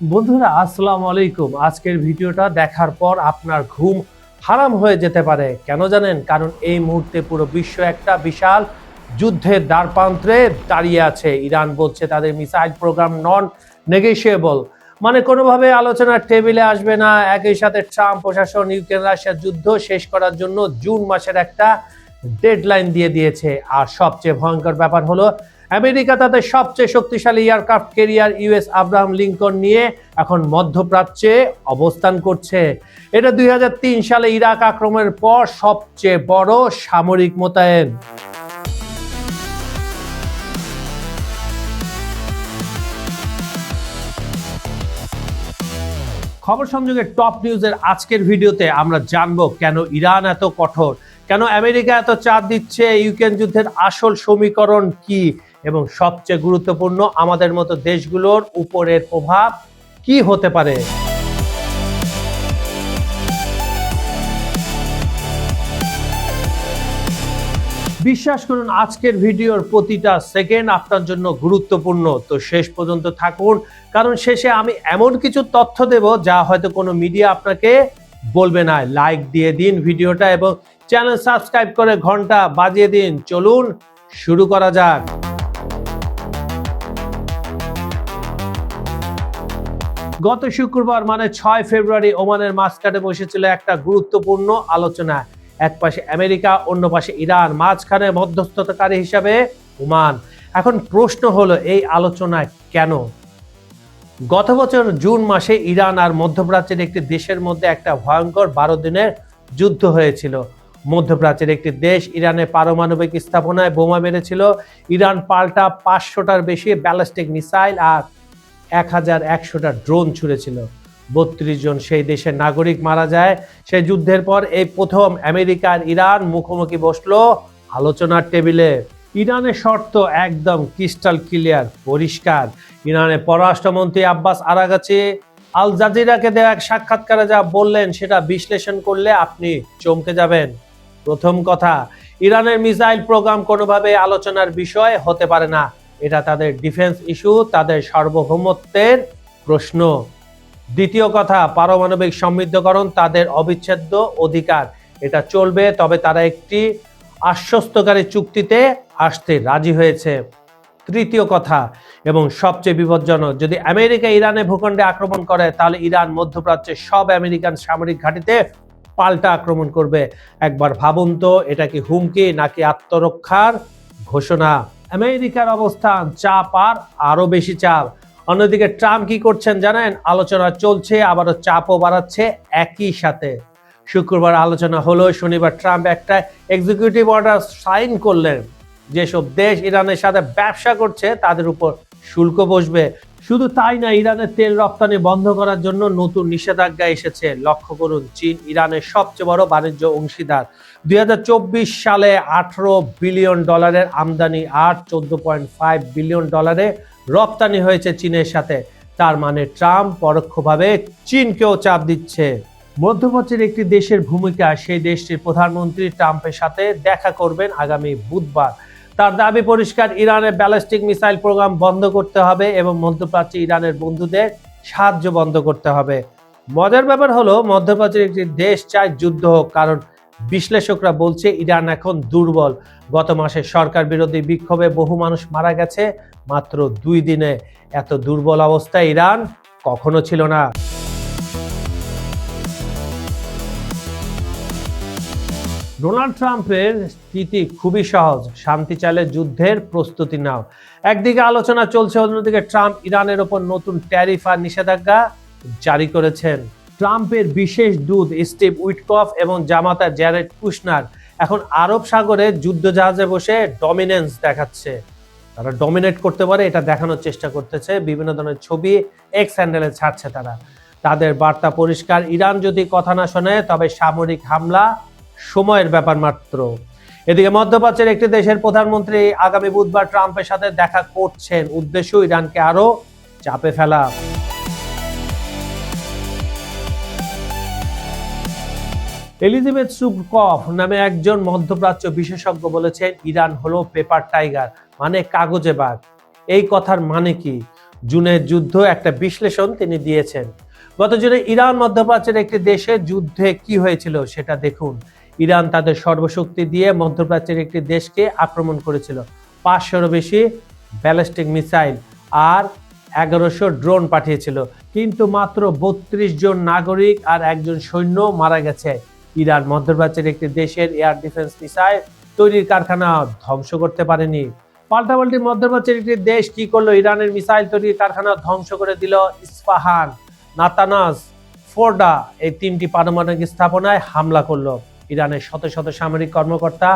বন্ধুরা, আসসালামু আলাইকুম। আজকের ভিডিওটা দেখার পর আপনার ঘুম হারাম হয়ে যেতে পারে। কেন জানেন? কারণ এই মুহূর্তে পুরো বিশ্ব একটা বিশাল যুদ্ধের দ্বারপ্রান্তে দাঁড়িয়ে আছে। ইরান বলছে তাদের মিসাইল প্রোগ্রাম নন নেগোশিয়েবল মানে কোনোভাবে আলোচনার টেবিলে আসবে না। একই সাথে ট্রাম্প, প্রশাসন, ইউক্রেন, রাশিয়ার যুদ্ধ শেষ করার জন্য জুন মাসের একটা ডেডলাইন দিয়ে দিয়েছে। আর সবচেয়ে ভয়ঙ্কর ব্যাপার হলো আমেরিকা তাদের সবচেয়ে শক্তিশালী aircraft carrier US Abraham Lincoln নিয়ে এখন মধ্যপ্রাচ্যে অবস্থান করছে। এটা দুই হাজার তিন সালে ইরাক আক্রমণের পর সবচেয়ে বড় সামরিক মোতায়েন। খবর সংযোগের টপ নিউজের আজকের ভিডিওতে আমরা জানব কেন ইরান এত কঠোর? কেন আমেরিকা এত চাপ দিচ্ছে? ইউক্রেন যুদ্ধের আসল সমীকরণ কি? এবং সবচেয়ে গুরুত্বপূর্ণ আমাদের মতো দেশগুলোর উপরের প্রভাব কি হতে পারে? বিশ্বাস করুন, আজকের ভিডিওর প্রতিটা সেকেন্ড আপনার জন্য গুরুত্বপূর্ণ। তো শেষ পর্যন্ত থাকুন, কারণ শেষে আমি এমন কিছু তথ্য দেব যা হয়তো কোনো মিডিয়া আপনাকে বলবে না। লাইক দিয়ে দিন ভিডিওটা এবং চ্যানেল সাবস্ক্রাইব করে ঘণ্টা বাজিয়ে দিন। চলুন, শুরু করা যাক। গত শুক্রবার মানে ছয় ফেব্রুয়ারি ওমানের মাঝখানে বসেছিল একটা গুরুত্বপূর্ণ আলোচনা। এক পাশে আমেরিকা, অন্য পাশে ইরান, মাঝখানে মধ্যস্থতাকারী হিসাবে ওমান। এখন প্রশ্ন হলো, এই আলোচনায় কেন? গত বছর জুন মাসে ইরান আর মধ্যপ্রাচ্যের একটি দেশের মধ্যে একটা ভয়ঙ্কর বারো দিনের যুদ্ধ হয়েছিল। মধ্যপ্রাচ্যের একটি দেশ ইরানের পারমাণবিক স্থাপনায় বোমা মেরেছিল। ইরান পাল্টা পাঁচশোটার বেশি ব্যালিস্টিক মিসাইল আর এক হাজার একশোটা ড্রোন ছুড়েছিল। বত্রিশ জন সেই দেশের নাগরিক মারা যায়। সেই যুদ্ধের পর এই প্রথম আমেরিকার ইরান মুখোমুখি বসল আলোচনার টেবিলে। ইরানের শর্ত একদম ক্রিস্টাল ক্লিয়ার, পরিষ্কার। ইরানের পররাষ্ট্রমন্ত্রী আব্বাস আরাগাচি আল জাজিরাকে দেওয়া এক সাক্ষাৎকারে যা বললেন সেটা বিশ্লেষণ করলে আপনি চমকে যাবেন। প্রথম কথা, ইরানের মিসাইল প্রোগ্রাম কোনোভাবে আলোচনার বিষয় হতে পারে না। এটা তাদের ডিফেন্স ইস্যু তাদের সার্বভৌমত্বের প্রশ্ন। দ্বিতীয় কথা, পারমাণবিক সমৃদ্ধকরণ, তাদের অবিচ্ছেদ্য অধিকার। এটা চলবে, তবে তারা একটি আশ্বস্তকারী চুক্তিতে আসতে রাজি হয়েছে। তৃতীয় কথা, এবং সবচেয়ে বিপজ্জনক, যদি আমেরিকা ইরানে ভূখণ্ডে আক্রমণ করে, তাহলে ইরান মধ্যপ্রাচ্যের সব আমেরিকান সামরিক ঘাঁটিতে পাল্টা আক্রমণ করবে। একবার ভাবুন তো, এটা কি হুমকি নাকি আত্মরক্ষার ঘোষণা? আমেরিকার অবস্থান, চাপ আর আরও বেশি চাপ। অন্যদিকে ট্রাম্প কি করছেন জানেন? আলোচনা চলছে, আবারও চাপও বাড়াচ্ছে একই সাথে। শুক্রবার আলোচনা হলো, শনিবার ট্রাম্প একটা এক্সিকিউটিভ অর্ডার সাইন করলেন। যেসব দেশ ইরানের সাথে ব্যবসা করছে, তাদের উপর শুল্ক বসবে। শুধু তাই না, ইরানের তেল রপ্তানি বন্ধ করার জন্য নতুন নিষেধাজ্ঞা এসেছে। লক্ষ্য করুন, চীন ইরানের সবচেয়ে বড় বাণিজ্য অংশীদার। দু হাজার চব্বিশ সালে আঠারো বিলিয়ন ডলারের আমদানি, আর চোদ্দ পয়েন্ট ফাইভ বিলিয়ন ডলারে রপ্তানি হয়েছে চীনের সাথে। তার মানে ট্রাম্প পরোক্ষভাবে চীনকেও চাপ দিচ্ছে। মধ্যপ্রাচ্যের একটি দেশের ভূমিকা, সেই দেশটির প্রধানমন্ত্রী ট্রাম্পের সাথে দেখা করবেন আগামী বুধবার। তার দাবি পরিষ্কার, ইরানের ব্যালিস্টিক মিসাইল প্রোগ্রাম বন্ধ করতে হবে এবং মধ্যপ্রাচ্যে ইরানের বন্ধুদের সাহায্য বন্ধ করতে হবে। মজার ব্যাপার হলো, মধ্যপ্রাচ্যের একটি দেশ চায় যুদ্ধ হোক, কারণ বিশ্লেষকরা বলছে ইরান এখন দুর্বল। গত মাসে সরকার বিরোধী বিক্ষোভে বহু মানুষ মারা গেছে, মাত্র দুই দিনে। এত দুর্বল অবস্থায় ইরান কখনো ছিল না। ডোনাল্ড ট্রাম্পের স্থিতি খুবই সহজ। শান্তি চাইলে যুদ্ধের প্রস্তুতি নাও। একদিকে আলোচনা চলছে, অন্যদিকে ট্রাম্প ইরানের ওপর নতুন ট্যারিফ আর নিষেধাজ্ঞা জারি করেছেন। ট্রাম্পের বিশেষ দূত স্টিভ উইটকফ এবং জামাতা জ্যারেড কুশনার এখন আরব সাগরে যুদ্ধজাহাজে বসে ডমিনেন্স দেখাচ্ছে। তারা ডমিনেট করতে পারে, এটা দেখানোর চেষ্টা করতেছে। বিভিন্ন ধরনের ছবি এক্স হ্যান্ডেলে ছাড়ছে তারা। তাদের বার্তা পরিষ্কার, ইরান যদি কথা না শোনে, তবে সামরিক হামলা সময়ের ব্যাপার মাত্র। এদিকে মধ্যপ্রাচ্যের একটি দেশের প্রধানমন্ত্রী আগামী বুধবার ট্রাম্পের সাথে দেখা করছেন। উদ্দেশ্য ইরানকে আরও চাপে ফেলা। এলিজাবেথ সুকফ নামে একজন মধ্যপ্রাচ্য বিশেষজ্ঞ বলেছেন, ইরান হলো পেপার টাইগার মানে কাগজে বাঘ। এই কথার মানে কি? জুনের যুদ্ধ একটা বিশ্লেষণ তিনি দিয়েছেন। গত জুনে ইরান মধ্যপ্রাচ্যের একটি দেশে যুদ্ধে কি হয়েছিল সেটা দেখুন। ইরান তাদের সর্বশক্তি দিয়ে মধ্যপ্রাচ্যের একটি দেশকে আক্রমণ করেছিল। পাঁচশোরও বেশি ব্যালিস্টিক মিসাইল আর এগারোশো ড্রোন পাঠিয়েছিল। কিন্তু মাত্র বত্রিশ জন নাগরিক আর একজন সৈন্য মারা গেছে। ইরান মধ্যপ্রাচ্যের একটি দেশের এয়ার ডিফেন্স মিসাইল তৈরির কারখানা ধ্বংস করতে পারেনি। পাল্টাপাল্টি মধ্যপ্রাচ্যের একটি দেশ কি করল? ইরানের মিসাইল তৈরির কারখানা ধ্বংস করে দিল ইস্পাহান। নাতানাস ফোর্ডা এই তিনটি পারমাণবিক স্থাপনায় হামলা করল। ইরানের শত শত সামরিক কর্মকর্তা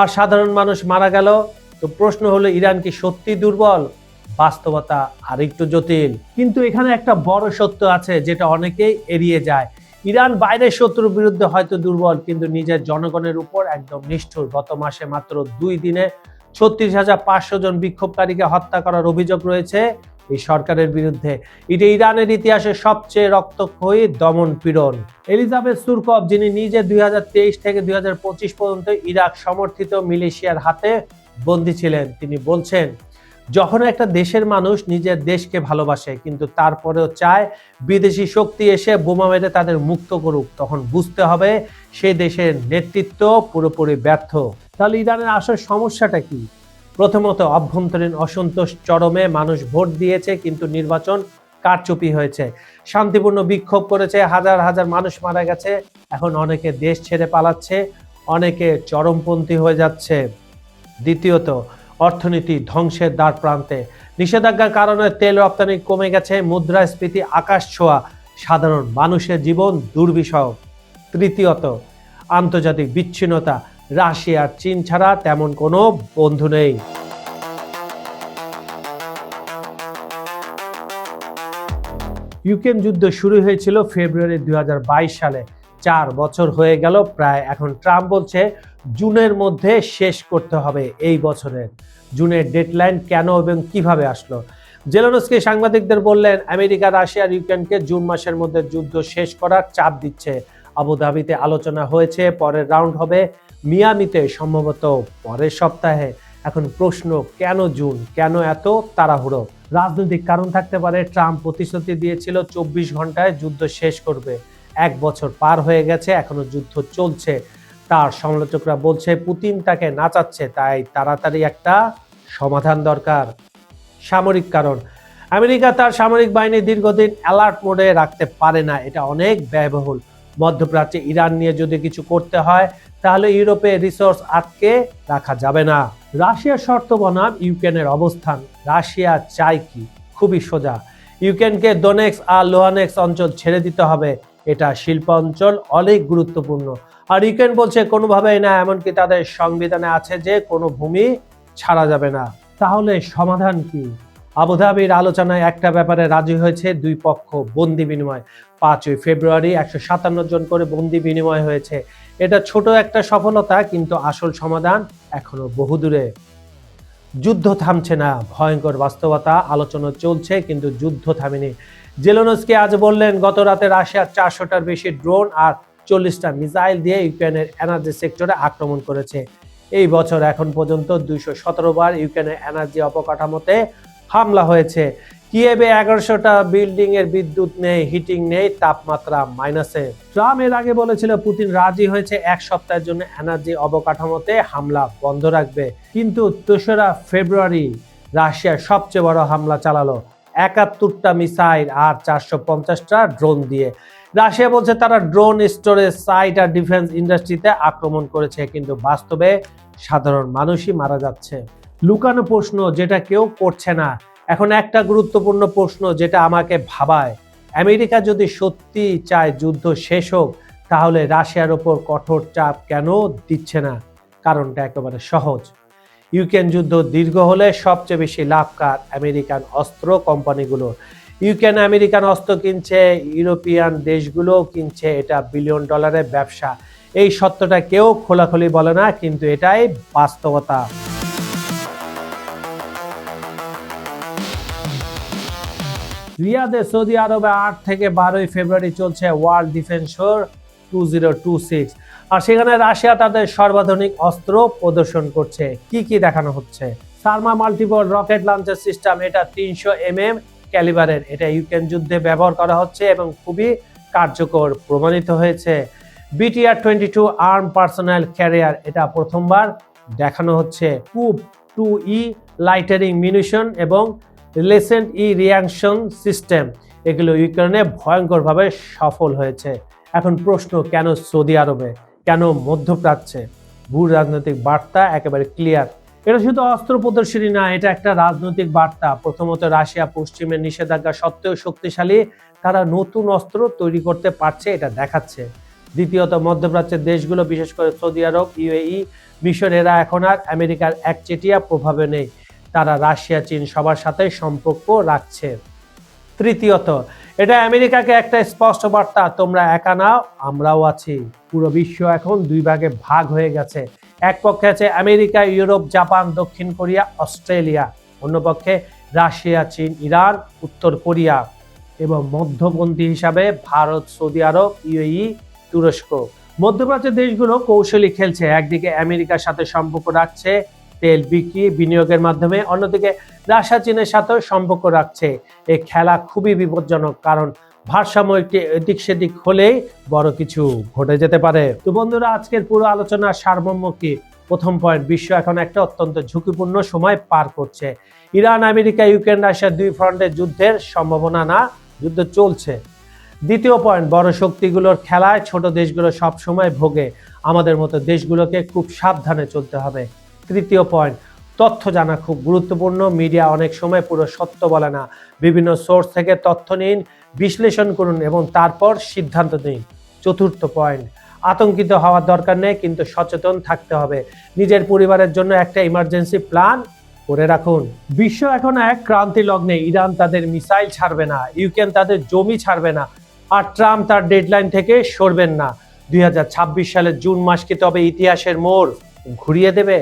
আর সাধারণ মানুষ মারা গেল। তো প্রশ্ন হলো, ইরান কি সত্যি দুর্বল? বাস্তবতা আরেকটু জটিল। কিন্তু এখানে একটা বড় সত্য আছে, যেটা অনেকেই এড়িয়ে যায়। ইরান বাইরের শত্রুর বিরুদ্ধে হয়তো দুর্বল, কিন্তু নিজের জনগণের উপর একদম নিষ্ঠুর। গত মাসে মাত্র দুই দিনে ছত্রিশ হাজার পাঁচশো জন বিক্ষোভকারীকে হত্যা করার অভিযোগ রয়েছে। এই সরকারের বিরুদ্ধে। এটা ইরানের ইতিহাসে সবচেয়ে রক্তক্ষয়ী দমন পীড়ন। এলিজাবেথ সুরকভ, যিনি নিজে দুই হাজার তেইশ থেকে দুই হাজার পঁচিশ পর্যন্ত ইরাক সমর্থিত মিলেশিয়ার হাতে বন্দী ছিলেন, তিনি বলছেন, যখন একটা দেশের মানুষ নিজের দেশকে ভালোবাসে, কিন্তু তারপরেও চায় বিদেশি শক্তি এসে বোমা মেরে তাদের মুক্ত করুক, তখন বুঝতে হবে সেই দেশের নেতৃত্ব পুরোপুরি ব্যর্থ। তাহলে ইরানের আসল সমস্যাটা কি? প্রথমত অভ্যন্তরীণ অসন্তোষ চরমে মানুষ ভোট দিয়েছে, কিন্তু নির্বাচন কারচুপি হয়েছে। শান্তিপূর্ণ বিক্ষোভ করেছে, হাজার হাজার মানুষ মারা গেছে। এখন অনেকে দেশ ছেড়ে পালাচ্ছে, অনেকে চরমপন্থী হয়ে যাচ্ছে। দ্বিতীয়ত, অর্থনীতি ধ্বংসের দ্বার প্রান্তে। নিষেধাজ্ঞার কারণে তেল রপ্তানি কমে গেছে, মুদ্রাস্ফীতি আকাশ ছোঁয়া, সাধারণ মানুষের জীবন দুর্বিষহ। তৃতীয়ত, আন্তর্জাতিক বিচ্ছিন্নতা রাশিয়ার চীন ছাড়া তেমন কোনো বন্ধু নেই। ইউক্রেন যুদ্ধ শুরু হয়েছিল ফেব্রুয়ারি দুই হাজার বাইশ সালে। চার বছর হয়ে গেল, প্রায় এখন ট্রাম্প বলছে, জুনের মধ্যে শেষ করতে হবে এই বছরের। জুনের ডেডলাইন কেন এবং কীভাবে আসলো? জেলানস্কি সাংবাদিকদের বললেন, আমেরিকা রাশিয়ার ইউক্রেনকে জুন মাসের মধ্যে যুদ্ধ শেষ করার চাপ দিচ্ছে। আবুধাবিতে আলোচনা হয়েছে, পরের রাউন্ড হবে মিয়ামিতে সম্ভবত পরের সপ্তাহে এখন প্রশ্ন, কেন জুন? কেন এত তাড়াহুড়ো? রাজনৈতিক কারণ থাকতে পারে, ট্রাম্প প্রতিশ্রুতি দিয়েছিল চব্বিশ ঘন্টায় যুদ্ধ শেষ করবে। এক বছর পার হয়ে গেছে, এখনও যুদ্ধ চলছে। তার সমালোচকরা বলছে, পুতিন তাকে নাচাচ্ছে, তাই তাড়াতাড়ি একটা সমাধান দরকার। সামরিক কারণ, আমেরিকা তার সামরিক বাহিনী দীর্ঘদিন অ্যালার্ট মোডে রাখতে পারে না, এটা অনেক ব্যয়বহুল। মধ্যপ্রাচ্যে ইরান নিয়ে যদি কিছু করতে হয় তাহলে ইউরোপে রিসোর্স আটকে রাখা যাবে না। রাশিয়ার শর্ত বনাম ইউক্রেনের অবস্থান। রাশিয়া চায় কি? খুবই সোজা। ইউক্রেনকে ডোনেক্স আর লোহানেক্স অঞ্চল ছেড়ে দিতে হবে। এটা শিল্প অঞ্চল অনেক গুরুত্বপূর্ণ। আর ইউক্রেন বলছে, কোনোভাবেই না, এমনকি তাদের সংবিধানে আছে যে কোনো ভূমি ছাড়া যাবে না। তাহলে সমাধান কি? আবুধাবির আলোচনায় একটা ব্যাপারে রাজি হয়েছে দুই পক্ষ বন্দি বিনিময়। পাঁচই ফেব্রুয়ারি একশো সাতান্ন জন করে বন্দি বিনিময় হয়েছে। এটা ছোট একটা সফলতা, কিন্তু আসল সমাধান এখনও বহুদূরে। যুদ্ধ থামছে না, ভয়ঙ্কর বাস্তবতা, আলোচনা চলছে, কিন্তু যুদ্ধ থামেনি। জেলোনসকে আজ বললেন, গত রাতে রাশিয়ার চারশোটার বেশি ড্রোন আর চল্লিশটা মিসাইল দিয়ে ইউক্রেনের এনার্জি সেক্টরে আক্রমণ করেছে। এই বছর এখন পর্যন্ত দুইশো সতেরো বার ইউক্রেনের এনার্জি অবকাঠামোতে হামলা হয়েছে। কিয়েবে এগারোশোটা বিল্ডিং এর বিদ্যুৎ নেই, হিটিং নেই, তাপমাত্রা মাইনাসে। ট্রাম্প এর আগে বলেছিল পুতিন রাজি হয়েছে এক সপ্তাহের জন্য এনার্জি অবকাঠামোতে হামলা বন্ধ রাখবে। কিন্তু তেসরা ফেব্রুয়ারি রাশিয়ার সবচেয়ে বড় হামলা চালালো। একাত্তরটা মিসাইল আর চারশো পঞ্চাশটা ড্রোন দিয়ে। রাশিয়া বলছে তারা ড্রোন স্টোরেজ, সাইট আর ডিফেন্স ইন্ডাস্ট্রিতে আক্রমণ করেছে, কিন্তু বাস্তবে সাধারণ মানুষই মারা যাচ্ছে। লুকানো প্রশ্ন যেটা কেউ করছে না। এখন একটা গুরুত্বপূর্ণ প্রশ্ন যেটা আমাকে ভাবায়, আমেরিকা যদি সত্যি চায় যুদ্ধ শেষ হোক, তাহলে রাশিয়ার ওপর কঠোর চাপ কেন দিচ্ছে না? কারণটা একেবারে সহজ। ইউক্রেন যুদ্ধ দীর্ঘ হলে সবচেয়ে বেশি লাভকার আমেরিকান অস্ত্র কোম্পানিগুলো। ইউক্রেন আমেরিকান অস্ত্র কিনছে, ইউরোপিয়ান দেশগুলো কিনছে, এটা বিলিয়ন ডলারের ব্যবসা। এই সত্যটা কেউ খোলাখুলি বলে না, কিন্তু এটাই বাস্তবতা। রিয়াদে সৌদি আরবে আট থেকে বারোই ফেব্রুয়ারি চলছে world defence show two zero two six. আর সেখানে রাশিয়া তাদের সর্বাধুনিক অস্ত্র প্রদর্শন করছে। কি কি দেখানো হচ্ছে? সার্মা মাল্টিপল রকেট লঞ্চার সিস্টেম, এটা তিনশো এম এম ক্যালিবারের। এটা ইউক্রেন যুদ্ধে ব্যবহার করা হচ্ছে এবং খুবই কার্যকর, প্রমাণিত হয়েছে। BTR twenty two arm personal carrier, এটা প্রথমবার দেখানো হচ্ছে। কুপ টু ই, লাইটারিং মিউনিশন এবং রিলেসেন্ট ই রিয়াকশন সিস্টেম। এগুলো ইউক্রেনে ভয়ঙ্করভাবে সফল হয়েছে। এখন প্রশ্ন, কেন সৌদি আরবে? কেন মধ্যপ্রাচ্যে? ভূ রাজনৈতিক বার্তা একেবারে ক্লিয়ার। এটা শুধু অস্ত্র প্রদর্শনী না, এটা একটা রাজনৈতিক বার্তা। প্রথমত রাশিয়া পশ্চিমের নিষেধাজ্ঞা সত্ত্বেও শক্তিশালী। তারা নতুন অস্ত্র তৈরি করতে পারছে, এটা দেখাচ্ছে। দ্বিতীয়ত, মধ্যপ্রাচ্যের দেশগুলো, বিশেষ করে সৌদি আরব, ইউএই, মিশর, এরা এখন আর আমেরিকার একচেটিয়া প্রভাবে নেই। তারা রাশিয়া, চীন সবার সাথে সম্পর্ক রাখছে। তৃতীয়ত, এটা আমেরিকাকে একটা স্পষ্ট বার্তা, তোমরা একা নাও, আমরাও আছি। পুরো বিশ্ব এখন দুই ভাগে ভাগ হয়ে গেছে। এক পক্ষে আছে আমেরিকা, ইউরোপ, জাপান, দক্ষিণ কোরিয়া, অস্ট্রেলিয়া। অন্য পক্ষে রাশিয়া, চীন, ইরান, উত্তর কোরিয়া এবং মধ্যপন্থী হিসাবে ভারত, সৌদি আরব, ইউএই, তুরস্ক। মধ্যপ্রাচ্যের দেশগুলো কৌশলী খেলছে। একদিকে আমেরিকার সাথে সম্পর্ক রাখছে তেল বিক্রি, বিনিয়োগের মাধ্যমে অন্যদিকে রাশিয়া, চীনের সাথেও সম্পর্ক রাখছে। এই খেলা খুবই বিপজ্জনক কারণ ভারসাম্য একটি এদিক সেদিক হলেই বড় কিছু ঘটে যেতে পারে। তো বন্ধুরা, আজকের পুরো আলোচনার সারমর্ম কি? প্রথম পয়েন্ট, বিশ্ব এখন একটা অত্যন্ত ঝুঁকিপূর্ণ সময় পার করছে। ইরান, আমেরিকা, ইউক্রেন, রাশিয়া দুই ফ্রন্টের যুদ্ধের সম্ভাবনা না, যুদ্ধ চলছে। দ্বিতীয় পয়েন্ট, বড় শক্তিগুলোর খেলায় ছোট দেশগুলো সব সময় ভোগে। আমাদের মতো দেশগুলোকে খুব সাবধানে চলতে হবে। তৃতীয় পয়েন্ট তথ্য জানা খুব গুরুত্বপূর্ণ। মিডিয়া অনেক সময় পুরো সত্য বলে না। বিভিন্ন সোর্স থেকে তথ্য নিন, বিশ্লেষণ করুন এবং তারপর সিদ্ধান্ত নিন। চতুর্থ পয়েন্ট আতঙ্কিত হওয়ার দরকার নেই, কিন্তু সচেতন থাকতে হবে। নিজের পরিবারের জন্য একটা ইমার্জেন্সি প্ল্যান করে রাখুন। বিশ্ব এখন এক ক্রান্তি লগ্নে। ইরান তাদের মিসাইল ছাড়বে না। ইউক্রেন তাদের জমি ছাড়বে না। আর ট্রাম্প তার ডেডলাইন থেকে সরবেন না। দুই হাজার ছাব্বিশ সালের জুন মাস কি তবে ইতিহাসের মোড় ঘুরিয়ে দেবে?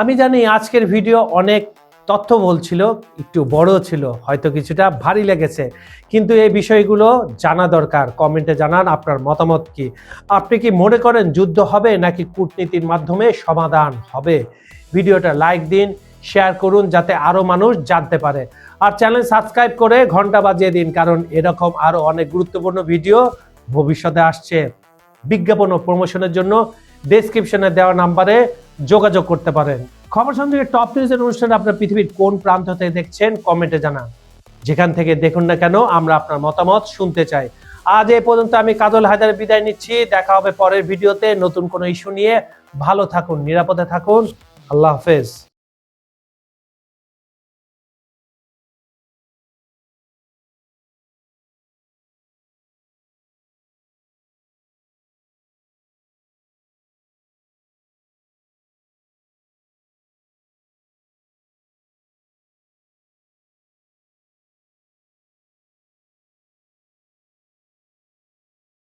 আমি জানি আজকের ভিডিও অনেক তথ্য বলছিল, একটু বড় ছিল, হয়তো কিছুটা ভারী লেগেছে। কিন্তু এই বিষয়গুলো জানা দরকার, কমেন্টে জানান আপনার মতামত কি। আপনি কি মনে করেন যুদ্ধ হবে নাকি কূটনীতির মাধ্যমে সমাধান হবে? ভিডিওটা লাইক দিন, শেয়ার করুন যাতে আরও মানুষ জানতে পারে। আর চ্যানেল সাবস্ক্রাইব করে ঘণ্টা বাজিয়ে দিন, কারণ এরকম আরও অনেক গুরুত্বপূর্ণ ভিডিও ভবিষ্যতে আসছে। বিজ্ঞাপন ও প্রমোশনের জন্য ডেসক্রিপশনে দেওয়া নাম্বারে যোগাযোগ করতে পারেন। খবর সন্দেহের টপ নিউজের অনুষ্ঠান আপনার পৃথিবীর কোন প্রান্ত থেকে দেখছেন কমেন্টে জানান। যেখান থেকে দেখুন না কেন, আমরা আপনার মতামত শুনতে চাই। আজ এ পর্যন্ত আমি কাজল হায়দার বিদায় নিচ্ছি। দেখা হবে পরের ভিডিওতে নতুন কোনো ইস্যু নিয়ে। ভালো থাকুন, নিরাপদে থাকুন। আল্লাহ হাফেজ।